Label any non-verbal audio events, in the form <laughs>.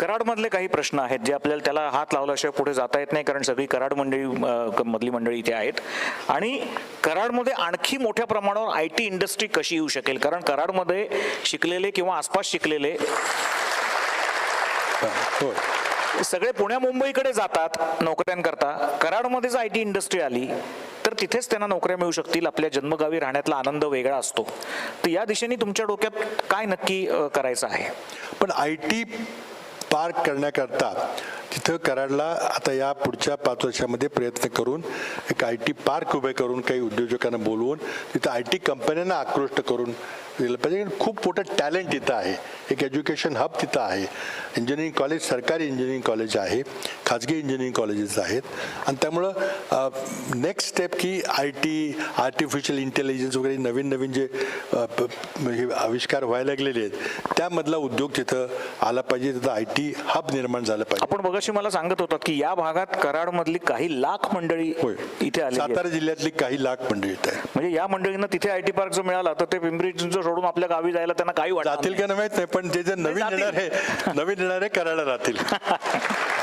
कराडमधले काही प्रश्न आहेत जे आपल्याला त्याला हात लावल्याशिवाय पुढे जाता येत नाही कारण सगळी कराड मंडळी मधली मंडळी इथे आहेत. आणि कराडमध्ये आणखी मोठ्या प्रमाणावर आय टी इंडस्ट्री कशी येऊ शकेल? कारण कराडमध्ये शिकलेले किंवा आसपास शिकलेले सगळे पुण्या मुंबईकडे जातात नोकऱ्यांकरता. कराडमध्ये जर आय टी इंडस्ट्री आली तर तिथेच त्यांना नोकऱ्या मिळू शकतील. आपल्या जन्मगावी राहण्यातला आनंद वेगळा असतो. तर या दिशेने तुमच्या डोक्यात काय नक्की करायचं आहे? पण आय टी पार्क करण्याकरता तिथं कराडला आता या पुढच्या पाच वर्षामध्ये प्रयत्न करून एक आय टी पार्क उभे करून काही उद्योजकांना बोलवून तिथं आय टी कंपन्यांना आकृष्ट करून दिलं पाहिजे. खूप मोठं टॅलेंट तिथं आहे. एक एज्युकेशन हब तिथं आहे. इंजिनिअरिंग कॉलेज सरकारी इंजिनिअरिंग कॉलेज आहे. खाजगी इंजिनिअरिंग कॉलेजेस आहेत. आणि त्यामुळं नेक्स्ट स्टेप की आय टी आर्टिफिशियल इंटेलिजन्स वगैरे नवीन नवीन जे आविष्कार व्हायला लागलेले आहेत त्यामधला उद्योग तिथं आला पाहिजे. तिथं आय टी हब निर्माण झालं पाहिजे. आपण बघाशी मला सांगत होतात की या भागात कराडमधली काही लाख मंडळी होय. इथे सातारा जिल्ह्यातली काही लाख मंडळी आहेत. म्हणजे या मंडळींना तिथे आय टी पार्क जर मिळाला तर ते पिंपरी सोडून आपल्या गावी जायला त्यांना काही वाटत जातील का नाही माहीत नाही पण ते जर नवीन. येणार आहे नवीन येणार आहे करायला राहतील <laughs>